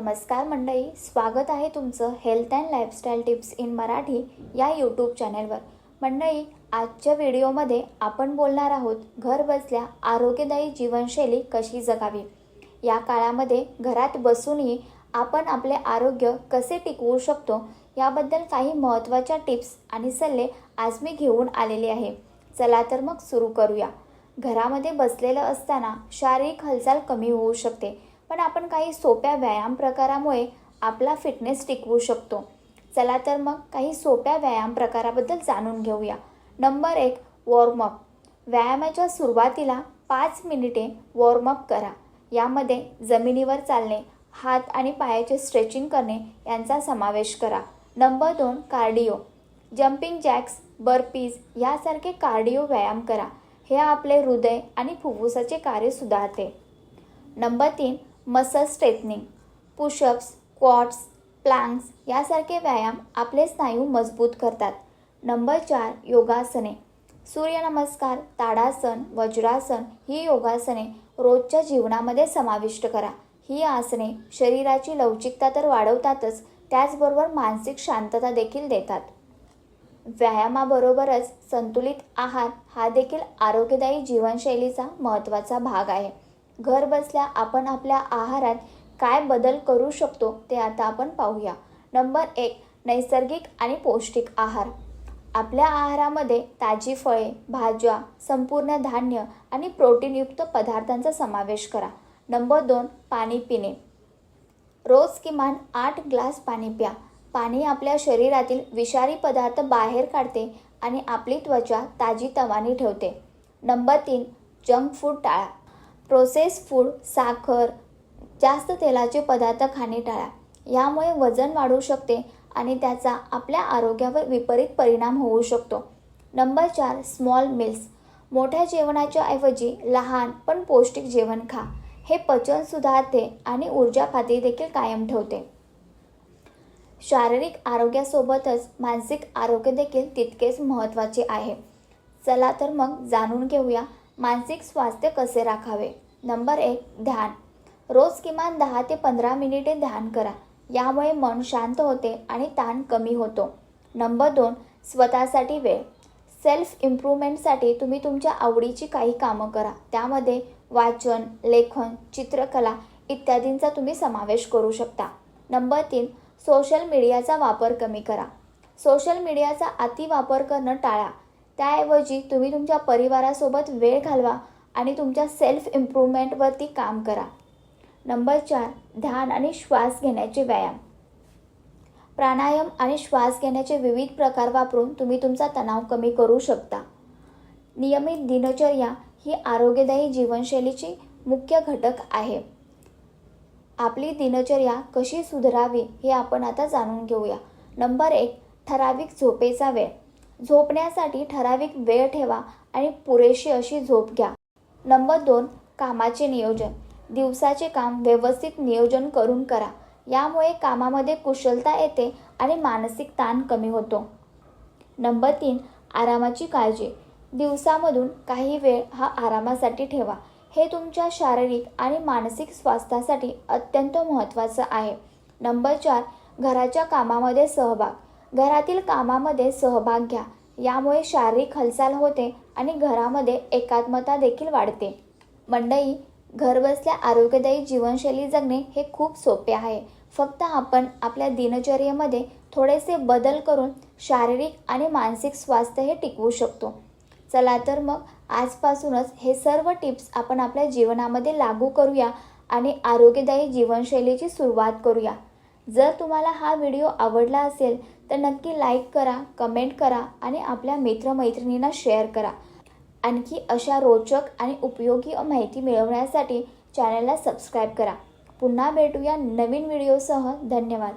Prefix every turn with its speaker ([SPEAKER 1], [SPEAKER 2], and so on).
[SPEAKER 1] नमस्कार मंडळी स्वागत आहे तुमचं health and lifestyle tips in Marathi या यूट्यूब चॅनलवर मंडळी आजच्या व्हिडिओमध्ये आपण बोलणार आहोत घर बसल्या आरोग्यदायी जीवनशैली कशी जगावी? या काळामध्ये घरात बसूनही आपण आपले आरोग्य कसे टिकवू शकतो याबद्दल काही महत्त्वाच्या टिप्स आणि सल्ले आज मी घेऊन आलेले आहे. चला तर मग सुरू करूया. घरामध्ये बसलेलं असताना शारीरिक हालचाल कमी होऊ शकते. पण आपण काही सोप्या व्यायाम प्रकारामुळे आपला फिटनेस टिकवू शकतो. चला तर मग काही सोप्या व्यायाम प्रकाराबद्दल जाणून घेऊया. नंबर एक वॉर्मअप व्यायामाच्या सुरुवातीला पाच मिनिटे वॉर्मअप करा. यामध्ये जमिनीवर चालणे हात आणि पायाचे स्ट्रेचिंग करणे यांचा समावेश करा. नंबर दोन कार्डिओ जम्पिंग जॅक्स बर्पीज यासारखे कार्डिओ व्यायाम करा. हे आपले हृदय आणि फुफ्फुसाचे कार्य सुधारते. नंबर तीन muscle strengthening pushups squats planks यासारखे व्यायाम आपले स्नायू मजबूत करतात. नंबर चार योगासने. सूर्यनमस्कार ताडासन वज्रासन ही योगासने रोजच्या जीवनामध्ये समाविष्ट करा. ही आसने शरीराची लवचिकता तर वाढवतातच त्याचबरोबर मानसिक शांतता देखील देतात. व्यायामाबरोबरच संतुलित आहार हा देखील आरोग्यदायी जीवनशैलीचा महत्त्वाचा भाग आहे. घर बसल्या आपण आपल्या आहारात काय बदल करू शकतो ते आता आपण पाहूया. नंबर एक नैसर्गिक आणि पौष्टिक आहार. आपल्या आहारामध्ये ताजी फळे भाज्या संपूर्ण धान्य आणि प्रोटीनयुक्त पदार्थांचा समावेश करा. नंबर दोन पाणी पिणे. रोज किमान आठ ग्लास पाणी प्या. पाणी आपल्या शरीरातील विषारी पदार्थ बाहेर काढते आणि आपली त्वचा ताजी तवानी ठेवते. नंबर तीन जंक फूड टाळा. प्रोसेस फूड साखर जास्त तेलाचे पदार्थ खाणे टाळा. यामुळे वजन वाढू शकते आणि त्याचा आपल्या आरोग्यावर विपरीत परिणाम होऊ शकतो. नंबर चार स्मॉल मिल्स मोठ्या जेवणाच्या ऐवजी लहान पण पौष्टिक जेवण खा. हे पचन सुधारते आणि ऊर्जा पातळी देखील कायम ठेवते. शारीरिक आरोग्यासोबतच मानसिक आरोग्य देखील तितकेच महत्त्वाचे आहे. चला तर मग जाणून घेऊया मानसिक स्वास्थ्य कसे राखावे. नंबर एक ध्यान. रोज किमान दहा ते पंधरा मिनिटे ध्यान करा. यामुळे मन शांत होते आणि ताण कमी होतो. नंबर दोन स्वतःसाठी वेळ. सेल्फ इम्प्रूव्हमेंटसाठी तुम्ही तुमच्या आवडीची काही कामं करा. त्यामध्ये वाचन लेखन चित्रकला इत्यादींचा तुम्ही समावेश करू शकता. नंबर तीन सोशल मीडियाचा वापर कमी करा. सोशल मीडियाचा अति वापर करणं टाळा. त्याऐवजी तुम्ही तुमच्या परिवारासोबत वेळ घालवा. आणि तुमच्या सेल्फ इम्प्रूव्हमेंटवरती काम करा. नंबर चार ध्यान आणि श्वास घेण्याचे व्यायाम. प्राणायाम आणि श्वास घेण्याचे विविध प्रकार वापरून तुम्ही तुमचा तणाव कमी करू शकता. नियमित दिनचर्या ही आरोग्यदायी जीवनशैलीची मुख्य घटक आहे. आपली दिनचर्या कशी सुधारावी हे आपण आता जाणून घेऊया. नंबर एक ठराविक झोपेचा वेळ. झोपण्यासाठी ठराविक वेळ ठेवा आणि पुरेशी अशी झोप घ्या. नंबर दोन कामाचे नियोजन. दिवसाचे काम व्यवस्थित नियोजन करून करा. यामुळे कामामध्ये कुशलता येते आणि मानसिक ताण कमी होतो. नंबर तीन आरामाची काळजी. दिवसामधून काही वेळ हा आरामासाठी ठेवा. हे तुमच्या शारीरिक आणि मानसिक स्वास्थ्यासाठी अत्यंत महत्त्वाचं आहे. नंबर चार घराच्या कामामध्ये सहभाग. घरातील कामामध्ये सहभाग घ्या. यामुळे शारीरिक हालचाल होते आणि घरामध्ये एकात्मता देखील वाढते. मंडई घरबसल्या आरोग्यदायी जीवनशैली जगणे हे खूप सोपे आहे. फक्त आपण आपल्या दिनचर्येमध्ये थोडेसे बदल करून शारीरिक आणि मानसिक स्वास्थ्य हे टिकवू शकतो. चला तर मग आजपासूनच हे सर्व टिप्स आपण आपल्या जीवनामध्ये लागू करूया आणि आरोग्यदायी जीवनशैलीची सुरुवात करूया. जर तुम्हाला हा व्हिडिओ आवडला असेल तर नक्की लाईक करा कमेंट करा आणि आपल्या मित्रमैत्रिणींना शेअर करा. आणखी अशा रोचक आणि उपयोगी माहिती मिळवण्यासाठी चॅनलला सबस्क्राईब करा. पुन्हा भेटूया नवीन व्हिडिओसह. धन्यवाद.